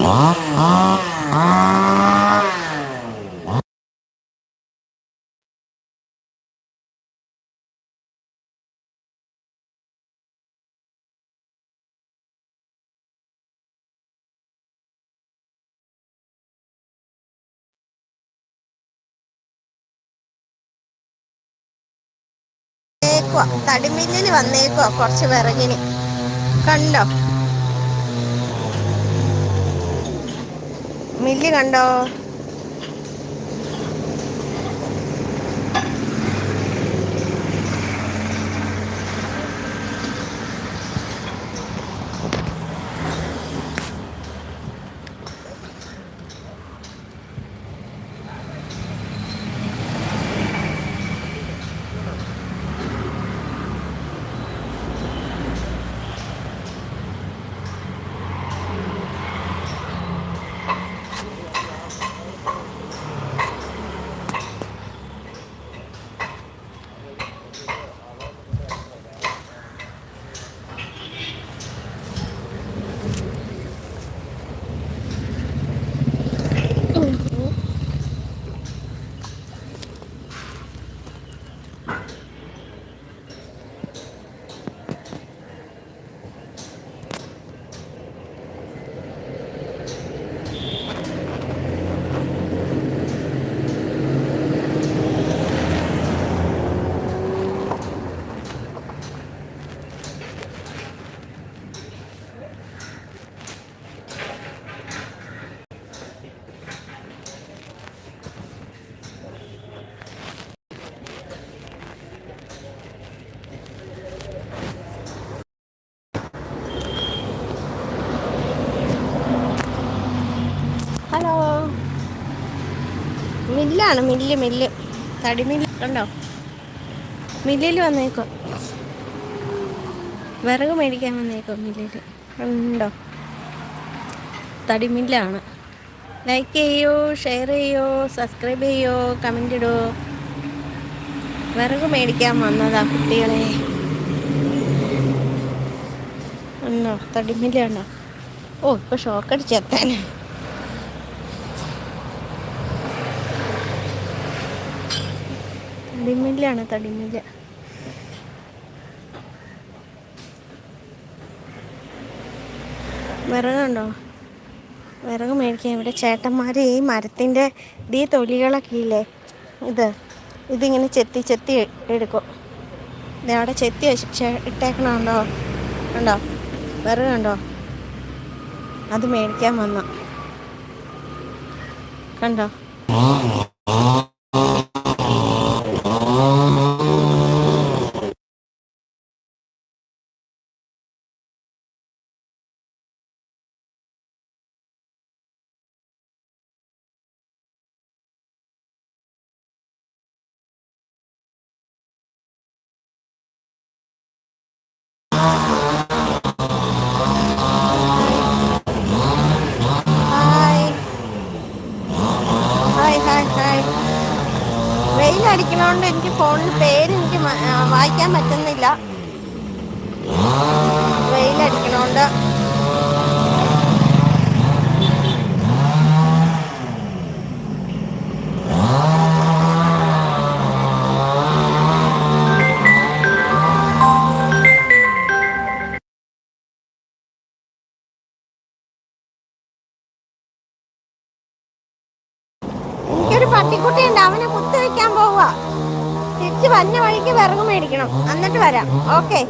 Ah, ah, ah. വന്നേക്കുവാ. തടിമില്ലിൽ വന്നേക്കുവാ കുറച്ച് വിറകിന്. കണ്ടോ? Mill കണ്ടോ? മില്ലാണ് മില്ല് മില്ല്. തടി മില്ല് കണ്ടോ? മില്ലിൽ വന്നേക്കോ. വിറക് മേടിക്കാൻ വന്നേക്കോ മില്ലിൽ. കണ്ടോ? തടിമില്ലാണ് ലൈക്ക് ചെയ്യൂ ഷെയർ ചെയ്യൂ സബ്സ്ക്രൈബ് ചെയ്യൂ കമന്റ് ഇടൂ. വിറക് മേടിക്കാൻ വന്നതാ കുട്ടികളെ. ഉണ്ടോ? തടി കണ്ടോ? ഓ ഇപ്പോൾ ഷോക്കടിച്ചെത്താൻ തടിമില്ലാണ് തടിമില്ല. വിറകുണ്ടോ വിറക് മേടിക്കാൻ ഇവിടെ ചേട്ടന്മാർ ഈ മരത്തിന്റെ ഈ തൊലികളൊക്കെ ഇല്ലേ? ഇത് ഇതിങ്ങനെ ചെത്തി ചെത്തി എടുക്കും. ഇത് അവിടെ ചെത്തി ഇട്ടേക്കണുണ്ടോ? ഉണ്ടോ വിറക് കണ്ടോ? അത് മേടിക്കാൻ വന്നോ. കണ്ടോ? വെയിലടിക്കണോണ്ട് എനിക്ക് ഫോണിൽ പേര് എനിക്ക് വായിക്കാൻ പറ്റുന്നില്ല. എനിക്കൊരു പട്ടിക്കുട്ടിയുണ്ട്. അവനെ കുത്തി വെക്കാൻ പോവുക. തിരിച്ച് വന്ന വഴിക്ക് വിറക് മേടിക്കണം. എന്നിട്ട് വരാം. ഓക്കെ.